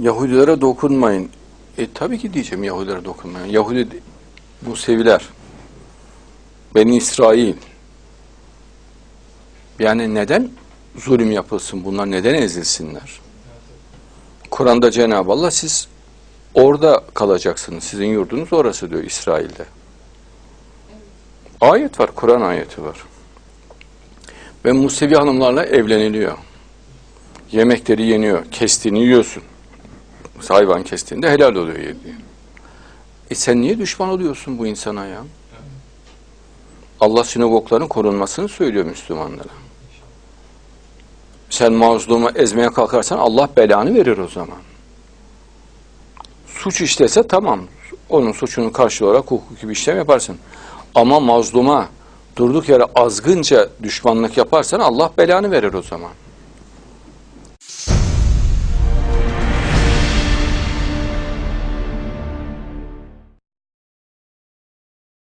Yahudilere dokunmayın. E tabii ki diyeceğim Yahudilere dokunmayın. Yahudi Museviler, Beni İsrail. Yani neden zulüm yapılsın bunlar? Neden ezilsinler? Kur'an'da Cenab-ı Allah siz orada kalacaksınız. Sizin yurdunuz orası diyor İsrail'de. Ayet var, Kur'an ayeti var. Ve Musevi hanımlarla evleniliyor. Yemekleri yeniyor, kestiğini yiyorsun. Hayvan kestiğinde helal oluyor yediğin. E sen niye düşman oluyorsun bu insana ya? Allah sinagogların korunmasını söylüyor Müslümanlara. Sen mazlumu ezmeye kalkarsan Allah belanı verir o zaman. Suç işlese tamam. Onun suçunun karşılığı olarak hukuki bir işlem yaparsın. Ama mazluma durduk yere azgınca düşmanlık yaparsan Allah belanı verir o zaman.